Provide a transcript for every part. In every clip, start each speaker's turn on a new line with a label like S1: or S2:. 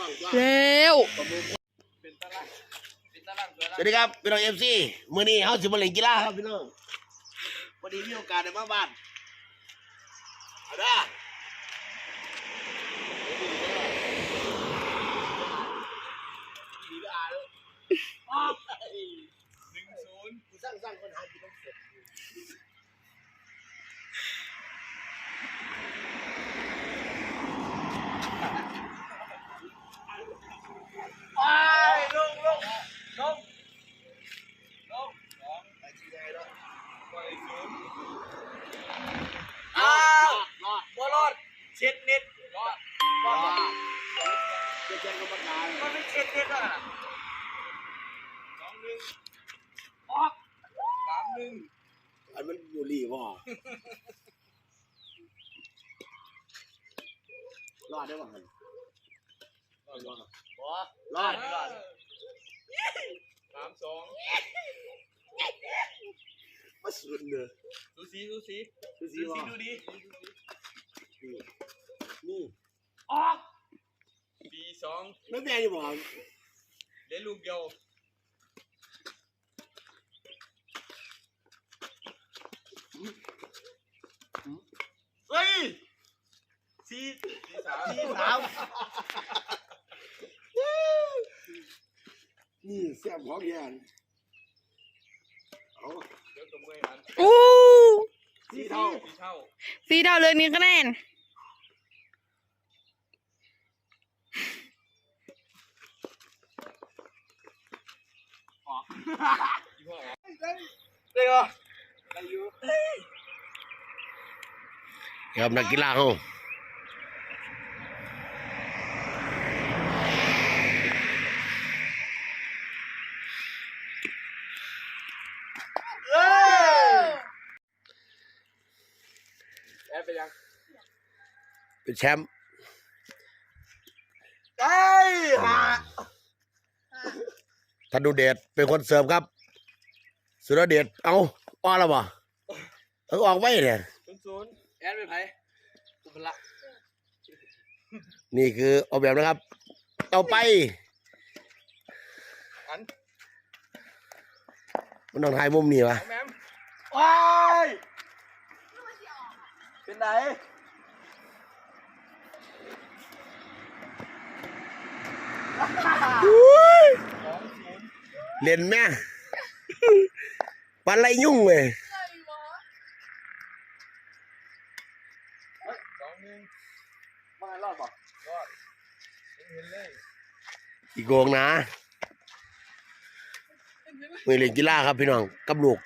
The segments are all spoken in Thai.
S1: ว้างกว้าง
S2: เร็ว
S3: เป็นตารางเป็นตารางสวย
S1: สวัสดีครับพี่น้องเอฟซีมื้อนี้เฮาสิมาเล่นกีฬาครับพี่น้องพอดีมีโอกาสได้มาบ้านเอาเด้อดีละอะออกไป
S3: หนึ่งศูนย์
S1: กูสร้างสร้างคนหากิน ร
S3: อ
S1: ด
S3: ได้
S1: บ่มัน
S3: รอดรอด
S1: บ่รอด
S3: รอดสามสอง
S1: มาสุดเลย
S3: ดูสีดูสี
S1: ดู
S3: ดู
S1: สิ
S3: สี
S1: ว่า
S3: ดูดี
S1: นี่นี่
S3: ออกปีสอง
S1: ไม่แม่นี่บ่
S3: เล่นลูกเดียว
S1: เฮ้ย
S3: สี่สี่สาม
S1: ที่สามนี่แซ่บของแยนเอา
S3: เดี๋ยวตัวมือมัน
S2: อู้
S1: สีเท่า
S3: สี่เท่า
S2: สีดาวเรืองนี้คะแนน
S3: ยี่ห้อ
S1: ได้เหรอได้อยู่ ครับนักกีฬาเขาเอ้ย
S3: แอดไปยัง
S1: เป็น แชมป์เอ้ยฮะธนูเดชเป็นคนเสิร์ฟครับ สุรเดชเอาออกแล้วบ่เออออกไว้เนี่ย
S3: ศูนย์ศูนย์แอดไปไผอุปละ
S1: นี่คือออกแบบนะครับเอาไป
S3: อัน
S1: มันต้องถ่ายมุมนี้วะ
S3: น้องแมม
S1: ว้ายเป็นไหน
S3: สองศูนย์
S1: เล่นแม่ปันไรยุ่งเว้ย
S3: เฮ้ยสองหนึ่ง
S1: มารอดป่ะ
S3: รอดเห็นเลย
S1: อีโกงนะมือเล่นกีฬาครับพี่น้องกับลูก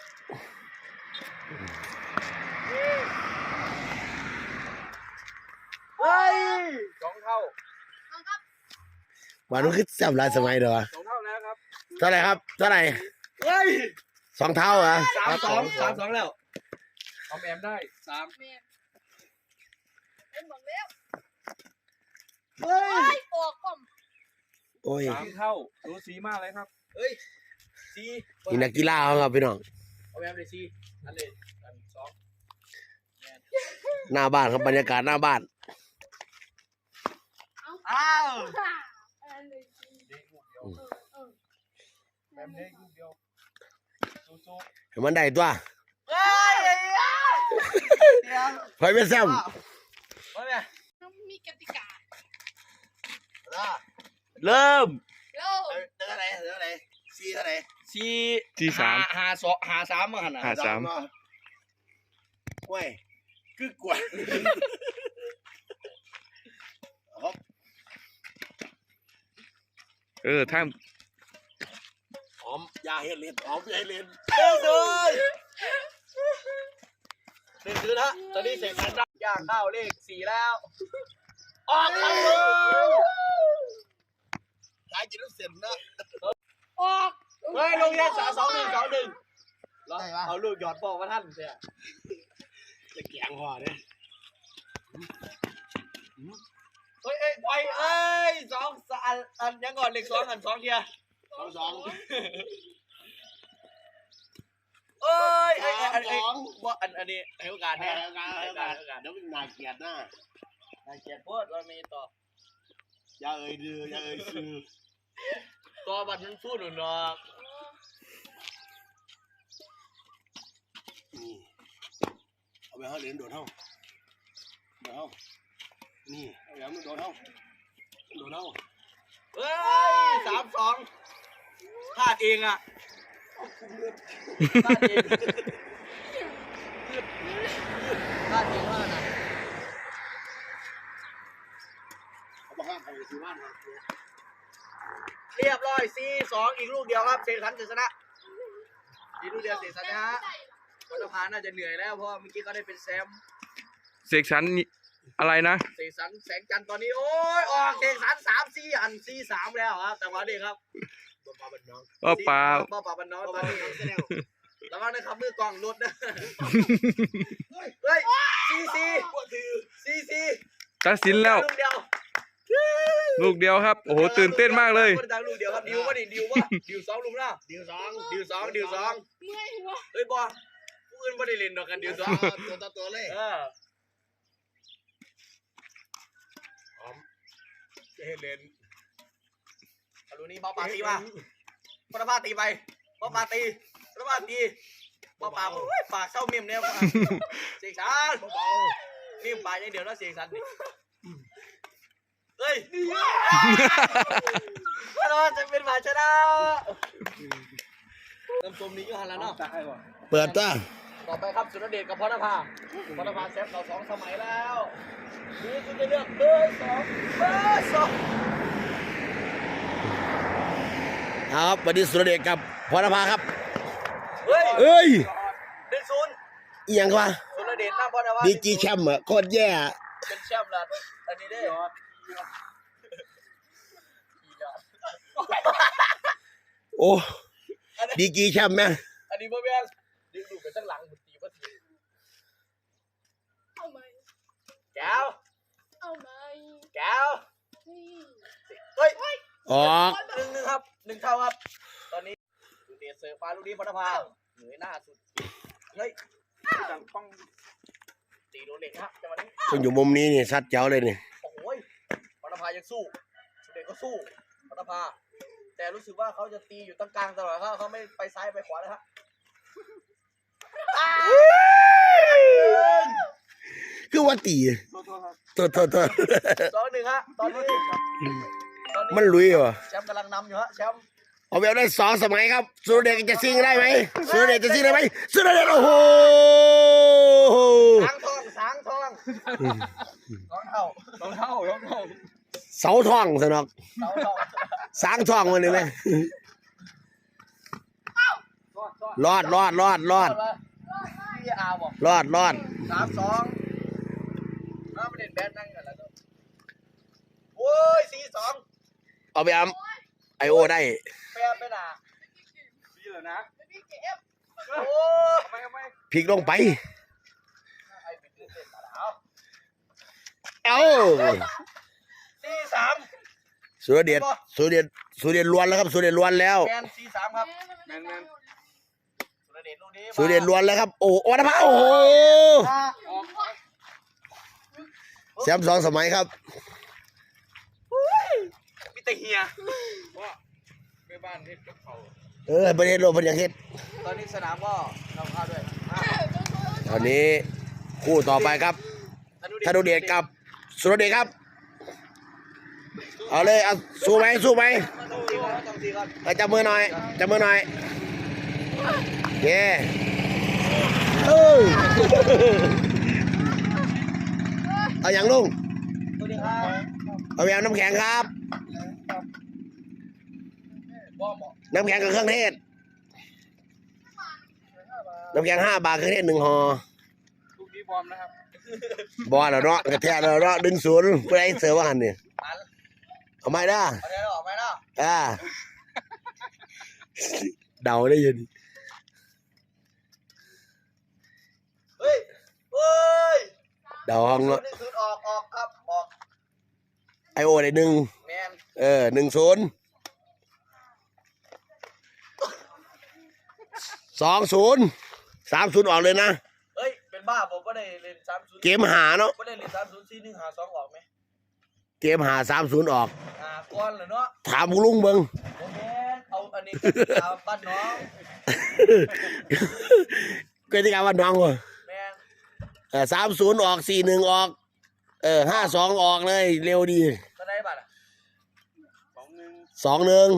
S1: เฮ้ย
S3: สองเท่า
S1: วันนี้คือจำหลายสมัยเด้อ
S3: สองเท่าแล้วครับ
S1: เท่าไหร่ครับเท่าไหร่
S3: เฮ้ย
S1: สองเท่าเหรอ
S3: สามสองสามสองแล้วเอาแอมได้สาม
S2: เป็นบอกแล้ว
S1: เฮ้ย
S2: ไอ้ออกก่อม
S1: โอ้ย
S3: สามเท่าดูสีมากเลยครับเฮ้ยสี
S1: นี่นักกีฬาเขาครับพี่น้อง
S3: เอาแอมเลยสีอันเลยอันสอง
S1: หน้าบ้านครับบรรยากาศหน้าบ้าน
S3: อ้าว
S2: อัน เลย
S3: เด็กลูกเดียวแอมเด็กลูกเดียวสู้
S1: ให้มันได้ตัว
S3: ๆเฮ้ยเดี๋ยว
S1: ไฟไม่แซม
S3: ว่าไง
S2: ต้องมีกติกา
S1: เริ่ม
S2: โลก
S1: เท่าไหร่เท่าไหร่สี่เท่าไหร่
S3: สี
S4: ที่สาม
S3: หาสองหาสามมาหันอะ
S4: หาสาม
S1: เว้ยคือกวนครับ
S4: เออถ้า
S1: หอมยาเห็ดเลนหอมยาเห็ดเล่นเฮ้ยเลย
S3: หนึ่งคือนะตอนนี้เสร็จแล้วย่างข้าวเลขสี่แล้ว
S1: ออกไปเลยายกินน้ำเส้นนะ
S2: ออก
S3: เฮ้ยลงเรียนสาสองหนึ่งสองหนึ่งเอาลูกหยอดบอกมาท่านเสีย
S1: จะแกงห่อเนี่ย
S3: เฮ้ยเอ้ยไปเอ้ย องสอันอันยังก่อนเลขสองอันสองเทีย
S1: สองสอง
S3: เอ้ยเอ้ยอัน
S1: ส
S3: อัน
S1: อง
S3: ว่าอันอันนี้ให้โอกาส
S1: แพ้
S3: เนี่ย
S1: แล้วกันแล้วกันเดี๋ยวมันน่าเกลียดหน้า
S3: นายเกียรติพูดว่ามีต่อ
S1: อย่าเอ่ยดื้ออย่าเอ่ยซื้อ
S3: ตัวบัตรมันพูดหนุนดอก
S1: นี่เอาไปเฮาเหรียญโดดเฮาโดดเฮานี่เอาไปเอามันโดดเฮาโดดเฮา
S3: เฮ้ยสามสองพลาดเองอะพลาดเองพลาดเองว่านะ
S1: เอาไปห้ามใครซื้อบ้านมา
S3: เรียบร้อยสี่สองอีกลูกเดียวครับเซนสันเจะชนะอีกลูกเดียวเซนสันนะฮะวัตพาน่าจะเหนื่อยแล้วเพราะเมื่อกี้เขาได้เป็นแซม
S4: เสกสรรนี่ อะไรนะ
S3: เสกสรรแสงจันทร์ตอนนี้โอ้ยออกเสกสรรสามสี่อันสี่สามแล้วครับแต่ว่านี่ครับ
S1: บ่ปลาบันน้อง
S4: ว่าปลา
S3: ป้าป่าบันน้อย
S1: บ่
S3: ต
S1: ป
S3: อ
S1: ลานบัน
S3: นี้
S1: น้องแสดง
S3: ระวังนะครับมือกล่องรถนะเฮ้ยสี่สี่สี่สี่
S4: ตัดสินแล้ว
S3: ลูกเดียว
S4: ลูกเดียวครับ โอ้โห ตื่นเต้นมากเลย
S3: คนดังลูกเดียวครับ ดิวว่าดิดิวว่าดิวสองลูกนะ
S1: เดียวสอง
S3: ดิวสองดิวสอง
S2: เมื่อยหัว
S3: เฮ้ยบอผู้อื่นไม่ได้เล่นดอกกันดิวสอง
S1: ตัวต่อตัวเลย
S3: เออหอม จะเห็นเล่นอารุนี้บอลปาตีมาปาปาตีไปบอลปาตีปาปาตีบอลปาโอ้ยปากเข้าเมียมเนี่ยเสียงชันเบาๆนี่ปากอย่างเดียวนะเสียงชันนี่เฮ้ยเราจะเป็นหมาชนะน้ำส้มนี้อยู่หันแล้วเนาะ
S1: เปิดตา
S3: ต่อไปครับสุรเดชกับพรณภาพรณภาแซฟเราสองสมัยแล้วนี่คุณจะเลือกเบอร์สองเบอร์สอง
S1: ครับวันนี้สุรเดชกับพรณภาครับ
S3: เฮ้ย
S1: เอ้ย
S3: หนึ่งศูนย์
S1: อีหยังวะ
S3: สุรเดชนั่งพรณภา
S1: ดีกีแชมป์อะโคตรแย่
S3: เป็นแชมป์ละอันนี้ได้
S1: โอ้ดีกีแชมป์แม่
S3: อันนี้พ่อแม่ดึงดูไปตั้งหลังบุตรีว่าที
S2: เอาไหม
S3: แก้ว
S2: เอาไหม
S3: แก้ว
S2: นี่
S3: เฮ้ย
S1: ออก
S3: หนึ่งหนึ่งครับหนึ่งเท่าครับ ตอนนี้สุรเดชเสิร์ฟฟ้าลูกนี้พรณภาเหนื่อยหน้าสุดเฮ้ยดังป้องตีโดนเด็กครับจังหวะนี้
S1: ต้องอยู่มุมนี้นี่ซัดเจ้าเลยนี่
S3: โอ้ยปนภายังสู้สุเดชก็สู้ปนภา แต่รู้สึกว่าเขาจะตีอยู่ตรงกลางตลอดเขาเขาไม่ไปซ้ายไปขวาเลยฮะอ้าว
S1: คือว่าตีโทษโทษโทษ
S3: สองหนึ่งฮะตอนนี้ตอนนี้
S1: มันลุยว่ะ
S3: แชมป์กำลังนำอยู่ฮะแชมป์
S1: เอาแบบได้สองสมัยครับสุรเดชจะซิงได้ไหมสุรเดชจะซิงได้ไหมสุรเดชโอ้โห
S3: สางทองสางทองสองเท่า
S4: สองเท่าสองเท่า
S1: เสาทองสนอก
S3: เสาทอง
S1: สางทองมันเลยไหมรอดรอดรอดรอด
S3: พี่อาบอก
S1: รอดรอด
S3: สามสองน้าไปเล่นแบดนั่งกันแล้วตัวโว้ยสี่สอง
S1: เอาไปอ้ำไอโอได้
S3: แปรไปหนา
S4: ดีเลยนะ
S2: ไม่มีเก็บ
S3: โอ้ย
S4: ทำไมทำไม
S1: พลิกลงไป
S3: ไอ้เป็นเรื่องเล่นมาแล้ว
S1: เอ้า
S3: สี่สาม
S1: สุรเดชสุรเดชสุรเดชล้วนแล้วครับสุรเดชล้วนแล้ว
S3: แมนสี่สามครับ
S2: แมนแมน
S3: สุรเดชลูกนี้
S1: สุรเดชล้วนแล้วครับ โอ้โอวันภาโอ้โหแชมป์สองสมัยครับ
S3: มี แต่เฮีย
S4: ไปบ้านนี่กับเขา
S1: เออประเทศโลกเป็นอย่างเฮ็ด
S3: ตอนนี้สนามก็ทำข้าวด้วยอะ
S1: ตอนนี้คู่ต่อไปครับธนูเดชกับสุรเดชครับ เอาเลยเอาสู้ไหมสู้ไหม
S3: ต้องตีก่อนต้องตีก่อน
S1: เอาจับมือหน่อยจับมือหน่อยเย้เออเอาอย่างลุง
S3: สวัสดีครับ
S1: เอาไปเอาน้ำแข็งครับ
S3: บ่เหมาะ
S1: น้ำแข็งกับเครื่องเทศ น้ำแข็งห้าบาทเครื่องเทศหนึ่งห่อ
S4: ลูกนี้บอมนะครับ
S1: บอลแล้วเนาะกระแทกแล้วเนาะดึงศูนย์เพื่อให้เสือว่าหันเนี่ย
S3: อัน
S1: เอาไม่ได้
S3: เอาได้หรอไม่ได้
S1: อ่าเดาได้ยิน
S3: เฮ้ยเฮ้ย
S1: เดาห้อง
S3: ศู
S1: เนาะ
S3: นย์หนึ่งศูนย์ออกออกครับออก
S1: ไอโอได้หนึ่ง
S3: แมน
S1: เออหนึ่งศูนย์ สองศูนย์สามศูนย์ออกเลยนะ
S3: เฮ้ย เป็นบ้าผมก็ได้เล่นสามศูนย์
S1: เกมหาเนาะ
S3: ก็ได้เล่นสามศูนย์สี่หนึ่งหาสองออกไหม
S1: เเกมหาสามศูนย์ออก
S3: อ่าก่อนเหรอเนาะ
S1: ถามลุงเบิง
S3: โอเคเอาอันนี้ก็ตามบ้านน้อง
S1: เกิดที่การว่าน้องวะ
S3: แม่ง
S1: สามศูนย์ออกสี่หนึ่งออก เออห้าสองออกเลย เร็วดี
S3: ก็ได้บัตรอะ
S2: สองหนึ่ง
S1: สองหนึ่ง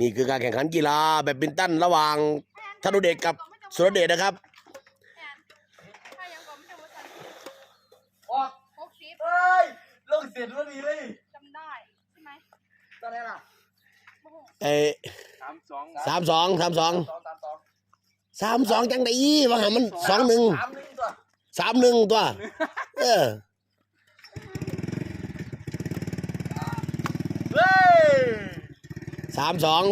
S1: นี่คือการแข่งขันกีฬาแบดมินตันระหว่างธนุเดชกับสุรเดชนะครับ
S2: ถ้ายังก่อนไม่จะมาสั่น
S3: ออก
S2: หกสิบ
S3: เฮ้ยลงเสียงวันนี้เลย
S2: จำได้ใช่ไหม
S3: ตอนไหนล่ะ
S2: โอ้โห
S1: ไอ้
S2: สามสอง
S1: สามสองสามสอง
S3: สองสามสอง
S1: สามสองจังไดยี่ว่าหามันสองหนึ่ง
S3: สามหนึ่งตัว
S1: สามหนึ่งตัวเออ
S3: เฮ้ย
S1: สามสอง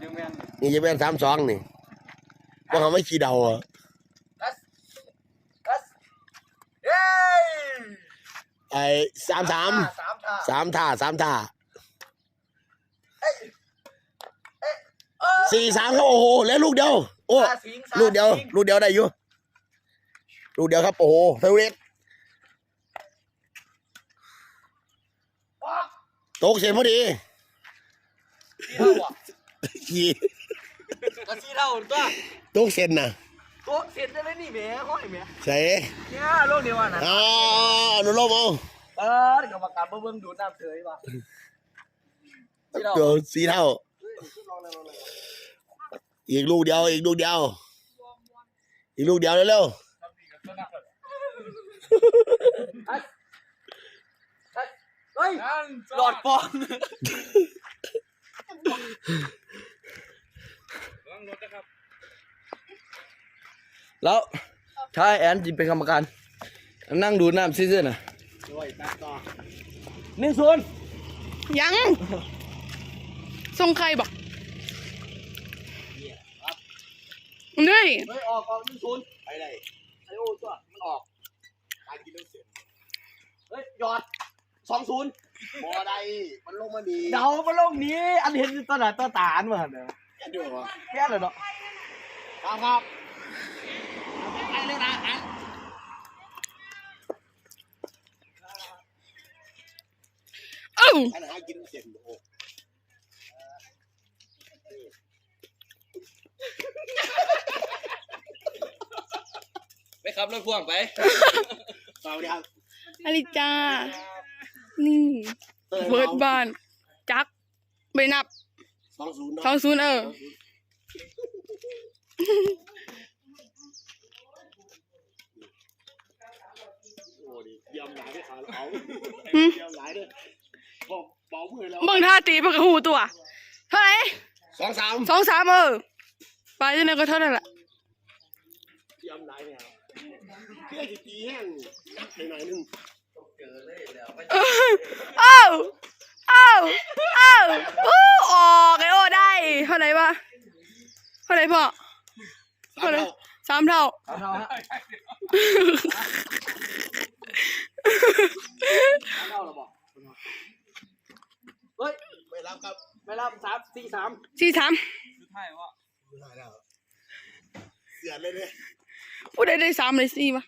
S2: ดึงแมน
S1: นี่จะเป็นสามสองนี่ว่าเขาไม่ขี้เดาอะ
S3: กัสกัสเฮ้ย
S1: ไอ้สามสาม
S3: สามท่า
S1: สามท่าสามท่า
S3: เอ้ยเอ้ยเอ้ย
S1: สี่สามครับโอ้โหแล้วลูกเดียวโอ้
S3: สาสิงสา
S1: ลูกเดียว
S3: สิง
S1: ลูกเดียวได้อยู่ลูกเดียวครับโอ้โหเฟเวต
S3: ออก
S1: ตกเสียพอดี
S3: สี่เท่าอะ
S1: ขี่
S3: ก็สี่เท่าตัว
S1: ตกเส้นน่ะ
S3: ตัวเสร็จได้ไหมนี่แหม่ห้อยแหม่
S1: ใส่
S3: เนี่ยโลกเดียวอะนะ
S1: อ๋ออนุโลมเอา
S3: เออกรรมการเบิ่งดูดน้ำเฉยว่ะสี่เท่า
S1: เดี๋ยวสี่เท่า อีกลูกเดียว อีกลูกเดียว อีกลูกเดียวเร็ว
S3: เฮ้ยหลอดฟอง
S5: แล้วถ้าแอนจิเป็นกรรมการ นั่งดูน้ำซีซั่นอะ
S1: ๆด้วยตัดต่อ
S5: หนึ่งศูนย์
S2: ยังส่งใครบอกนี่
S3: เฮ้ยออกออกหนึ่งศูนย์
S1: ไปได้
S3: ไอโอ้ตัวมันออก
S1: การกินต้องเสียง
S3: เฮ้ยหยอดสองศูนย์
S1: บ่ได้มันลงมาดี
S3: เดามาลงนี้ อันเห็นอยู่ตอนไหนตาตาอันมาเนี่ย
S1: แค่เดียวเหรอ
S3: แค่เลยเนาะ
S1: ครับครับไปเลยนะอัน
S2: เอ้า
S1: อันหากินเสียงโอ้
S5: ไปขับรถพ่วงไป
S1: สวัสดีครับ
S2: อลิจ้า นี่ เบิร์ดบาน จักไปนับ
S1: สองศูนย์
S2: สองศูนย์เออ
S1: โอ้ดิยอมหลายด้วยขาเอา
S2: หืม
S1: ยอมหลายด้วยบอกบอกมือแล้ว
S2: เบิ่งท่าตีเพิ่นก็หูตัว เท่าไหร่
S1: สองสาม
S2: สองสามเออไปจังได๋ก็เท่านั้นแหละ
S1: ยอมหลายเนี่ยเพื่อจะตีแห้งนักหน่อยๆหนึง
S2: เอ้าเอ้าเอ้าโอ้ออกไอโอได้เท่าไหร่วะเท่าไหร่พ่อ
S1: สามเท่า
S2: สามเท่า
S3: เอาเท่าฮะเอาเท่าเหรอบอกเฮ้ย
S1: ไม่รับครับ
S3: ไม่รับสามสี่สาม
S2: สี่สาม
S1: ไม่ได้แล้วเสียเลยเนี่ย
S2: ผู้ใดได้สามเลยสี่วะ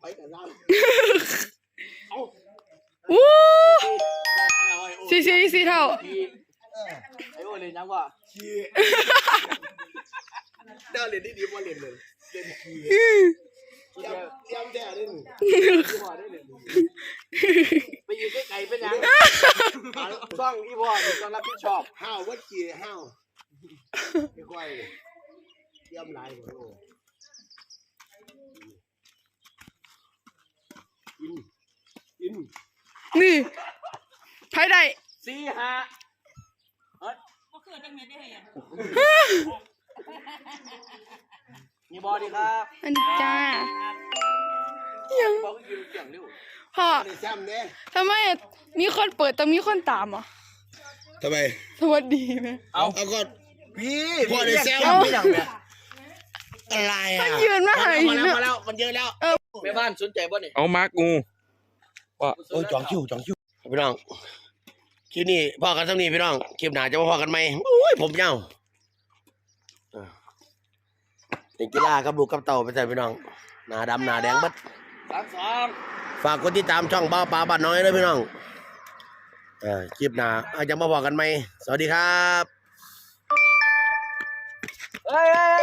S1: ไปกันแล้วเอา
S2: อู้
S1: เอาไว้โอ้
S2: สี่สี่สี่เท่า
S3: ทีไอโอ้เลยยังว่า
S1: ขี้เดินเล่นได้ดีกว่าเล่นเลยเล่นขี้เตรียมเตรียมแท้เล่น
S3: อีพ่อได้เลยไปอยู่ใกล้ๆเป็นยังช่องอีพ่อนี่ต้องรับผิดชอบ
S1: ห้าววัดขี้ห้าวไม่ค่อยเตรียมหลายกว่าโอ้อินอิน
S2: นี่ไผได้
S3: สี่ห้านี่บอดีครับ
S2: อันนี้จ้ายัง
S3: บอกก็ยืนเสียงเร็ว
S2: พ่อ
S1: ได้ซ้ำเนี่ย
S2: ทำไมมีคนเปิดแต่มีคนตามอะ
S1: ทำไม
S2: สวัสดีไหม
S1: เอาเอาก็
S3: พี่
S1: พ่อได้แซว
S3: พี่อย่างเนี้ย
S1: อะไรอะ
S2: มันยืนมาหา
S1: มา
S2: หิน
S1: แล้ว
S2: อะ
S1: มาแล้วมันเยอะแล้ว
S3: แม่บ้านสนใจบ่เนี่ย
S4: เอามาร์กงู
S1: โอ้ยจองคิวจองคิวพี่น้อง คลิปนี้พ่อกันสักนี้พี่น้อง คลิปหน้าจะมาพ่อกันไหมโอ้ยผมเน่าเออเล่นกีฬากับลูกกับเต่าไปใส่พี่น้อง หน้าดำหน้าแดงเบัด
S3: สามสอง
S1: ฝากกดติดตามช่องบ้าปลาบ้านน้อยด้วยพี่น้องเออคลิปหน้าอาจจะมาบอกกันไหม สวัสดีครับ
S3: เฮ้ยเฮ้ย